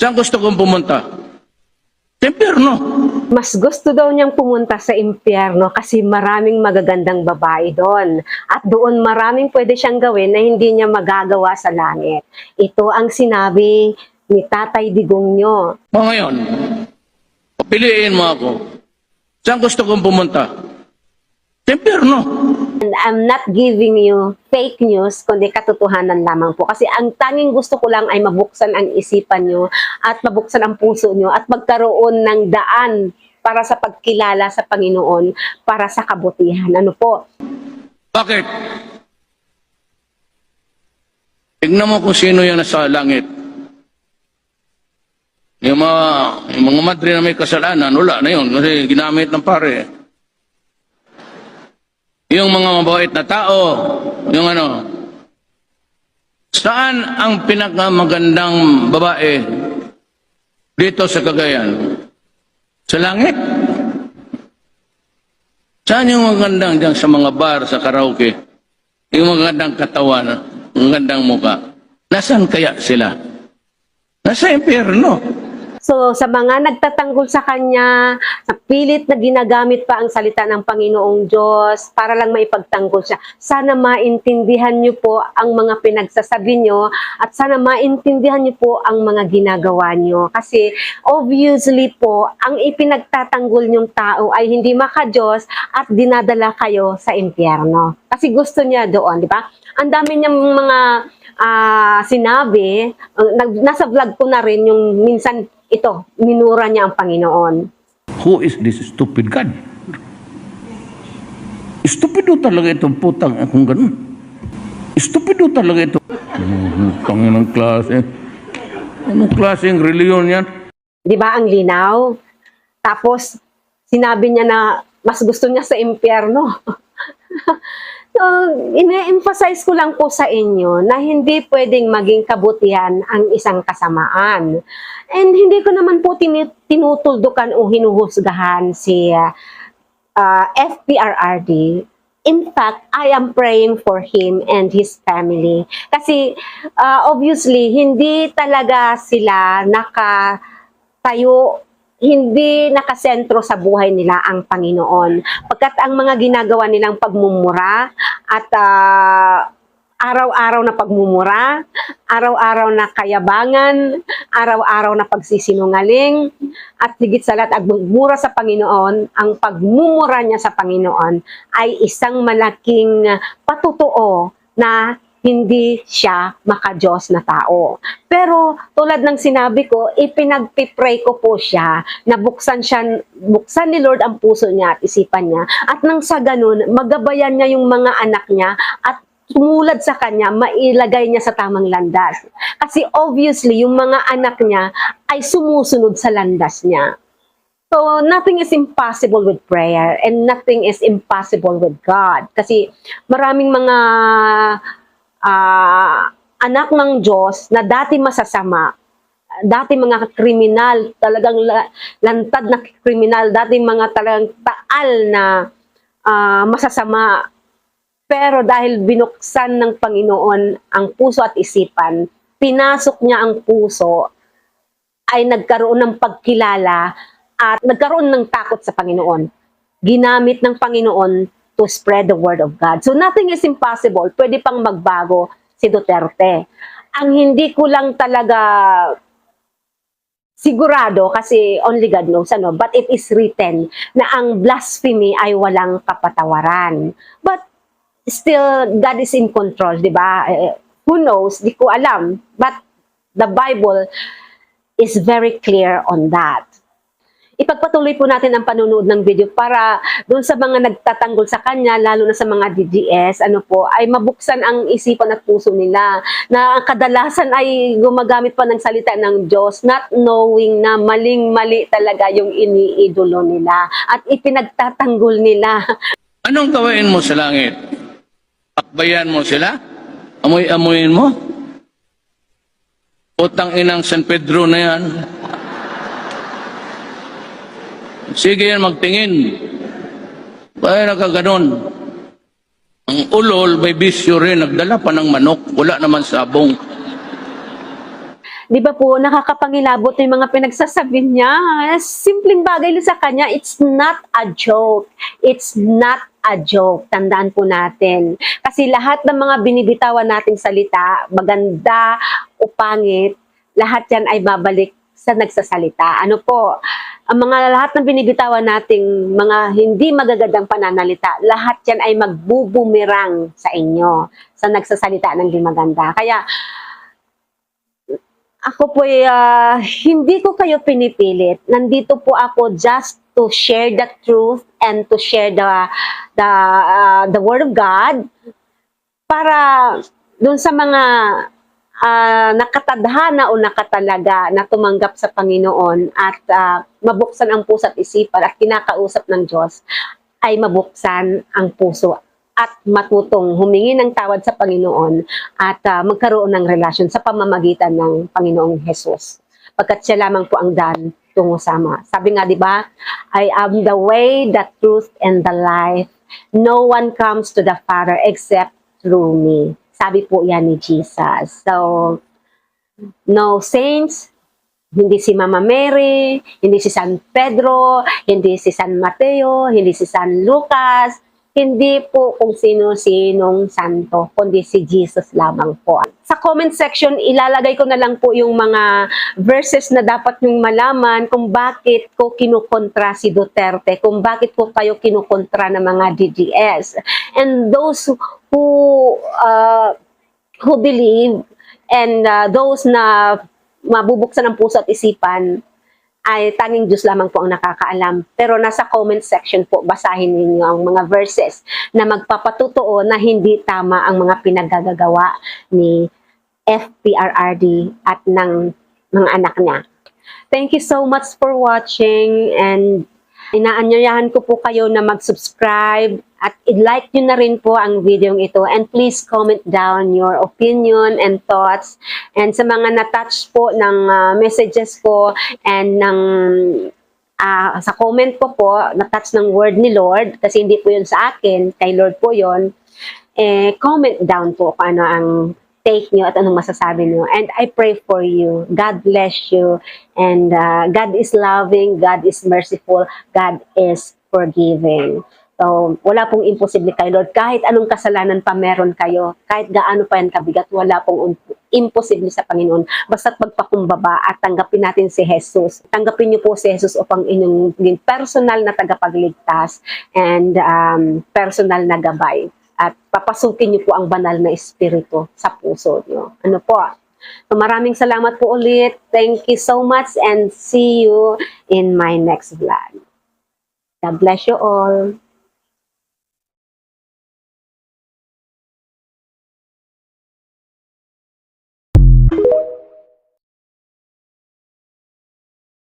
Saan gusto kong pumunta? Sa impyerno. Mas gusto daw niyang pumunta sa impyerno kasi maraming magagandang babae doon. At doon maraming pwede siyang gawin na hindi niya magagawa sa langit. Ito ang sinabi ni Tatay Digong nyo. O ngayon, piliin mo ako. Saan gusto kong pumunta? Sa impyerno. And I'm not giving you fake news, kundi katotohanan lamang po. Kasi ang tanging gusto ko lang ay mabuksan ang isipan nyo at mabuksan ang puso nyo at magkaroon ng daan para sa pagkilala sa Panginoon, para sa kabutihan. Ano po? Bakit? Tignan mo kung sino yung nasa langit. Yung mga, yung mga madre na may kasalanan, wala na yun kasi ginamit ng pare. Yung mga mabait na tao, yung ano, saan ang pinakamagandang babae dito sa Cagayan? Sa langit? Saan yung magandang dyan sa mga bar, sa karaoke? Yung magandang katawan, magandang muka. Nasaan kaya sila? Nasa impyerno. So, sa mga nagtatanggol sa Kanya, sa pilit na ginagamit pa ang salita ng Panginoong Diyos para lang maipagtanggol siya, sana maintindihan niyo po ang mga pinagsasabi niyo at sana maintindihan niyo po ang mga ginagawa niyo. Kasi obviously po, ang ipinagtatanggol niyong tao ay hindi maka-Diyos at dinadala kayo sa impyerno. Kasi gusto niya doon, di ba? Ang dami niyang mga sinabi, uh, nag- nasa vlog ko na rin yung minsan ito, minura niya ang Panginoon. Who is this stupid God? Stupido talaga itong putang akong ganun. Stupido talaga ito. Mm, Tanginang klase. Anong klaseng reliyon yan? Di ba ang linaw? Tapos, sinabi niya na mas gusto niya sa impyerno. so, ine-emphasize ko lang po sa inyo na hindi pwedeng maging kabutihan ang isang kasamaan. And hindi ko naman po tini- tinutuldukan o hinuhusgahan si uh, uh, FPRRD. In fact, I am praying for him and his family. Kasi uh, obviously, hindi talaga sila nakatayo, hindi nakasentro sa buhay nila ang Panginoon. Pagkat ang mga ginagawa nilang pagmumura at ah, araw-araw na pagmumura, araw-araw na kayabangan, araw-araw na pagsisinungaling, at higit sa lahat, ang magmura sa Panginoon, ang pagmumura niya sa Panginoon ay isang malaking patutuo na hindi siya makajos na tao. Pero tulad ng sinabi ko, ipinagpipray ko po siya na buksan siya, buksan ni Lord ang puso niya at isipan niya. At nang sa ganun, magabayan niya yung mga anak niya at tumulad sa kanya, mailagay niya sa tamang landas. Kasi obviously, yung mga anak niya ay sumusunod sa landas niya. So, nothing is impossible with prayer and nothing is impossible with God. Kasi maraming mga ah, anak ng Diyos na dati masasama, dati mga kriminal, talagang la- lantad na kriminal, dati mga talagang taal na ah, masasama, pero dahil binuksan ng Panginoon ang puso at isipan, pinasok niya ang puso, ay nagkaroon ng pagkilala at nagkaroon ng takot sa Panginoon. Ginamit ng Panginoon to spread the word of God. So nothing is impossible. Pwede pang magbago si Duterte. Ang hindi ko lang talaga sigurado kasi only God knows ano, but it is written na ang blasphemy ay walang kapatawaran. But still God is in control, 'di ba? Eh, Who knows? Di ko alam. But the Bible is very clear on that. Ipagpatuloy po natin ang panunood ng video para doon sa mga nagtatanggol sa kanya, lalo na sa mga DDS, ano po, ay mabuksan ang isipan at puso nila na kadalasan ay gumagamit pa ng salita ng Diyos, not knowing na maling-mali talaga yung iniidolo nila at ipinagtatanggol nila. Anong gawain mo sa langit? Akbayan mo sila? Amoy-amoyin mo? Utang inang San Pedro na yan. Sige yan, magtingin. Kaya nakaganon. Ang ulol, may bisyo rin. Nagdala pa ng manok. Wala naman sabong. Di ba po, nakakapangilabot yung mga pinagsasabi niya. Simpleng bagay lang sa kanya. It's not a joke. It's not a joke. Tandaan po natin. Kasi lahat ng mga binibitawan nating salita, maganda o pangit, lahat yan ay babalik sa nagsasalita. Ano po, ang mga lahat ng binibitawan nating mga hindi magagandang pananalita, lahat yan ay magbubumirang sa inyo sa nagsasalita ng di maganda. Kaya, ako po ah, hindi ko kayo pinipilit. Nandito po ako just to share the truth and to share the the ah, the word of God para doon sa mga ah, nakatadhana o nakatalaga na tumanggap sa Panginoon at ah, mabuksan ang puso at isipan at kinakausap ng Diyos ay mabuksan ang puso at matutong humingi ng tawad sa Panginoon at ah, magkaroon ng relasyon sa pamamagitan ng Panginoong Jesus. Pagkat siya lamang po ang daan tungo sa Ama. Sabi nga, di ba, I am the way, the truth, and the life. No one comes to the Father except through me. Sabi po yan ni Jesus. So, no saints, hindi si Mama Mary, hindi si San Pedro, hindi si San Mateo, hindi si San Lucas, hindi po kung sino-sinong santo, kundi si Jesus lamang po. Sa comment section, ilalagay ko na lang po yung mga verses na dapat nyong malaman kung bakit ko kinukontra si Duterte, kung bakit po kayo kinukontra ng mga DDS. And those who uh, who believe and uh, those na mabubuksan ng puso at isipan ay tanging Diyos lamang po ang nakakaalam. Pero nasa comment section po, basahin ninyo ang mga verses na magpapatutuo na hindi tama ang mga pinagagagawa ni FPRRD at ng mga anak niya. Thank you so much for watching and inaanyayahan ko po kayo na mag-subscribe at i-like nyo na rin po ang video ito and please comment down your opinion and thoughts and sa mga na-touch po ng ah, messages ko and ng ah, sa comment ko po na-touch ng word ni Lord kasi hindi po yun sa akin, kay Lord po yun eh, comment down po kung ano ang take nyo at anong masasabi nyo. And I pray for you. God bless you. And uh, God is loving, God is merciful, God is forgiving. So, wala pong imposible kay Lord. Kahit anong kasalanan pa meron kayo, kahit gaano pa yan kabigat, wala pong un- imposible sa Panginoon. Basta't magpakumbaba at tanggapin natin si Jesus. Tanggapin niyo po si Jesus upang inyong personal na tagapagligtas and um, personal na gabay papasukin niyo po ang banal na espiritu sa puso niyo. Ano po? So maraming salamat po ulit. Thank you so much and see you in my next vlog. God bless you all.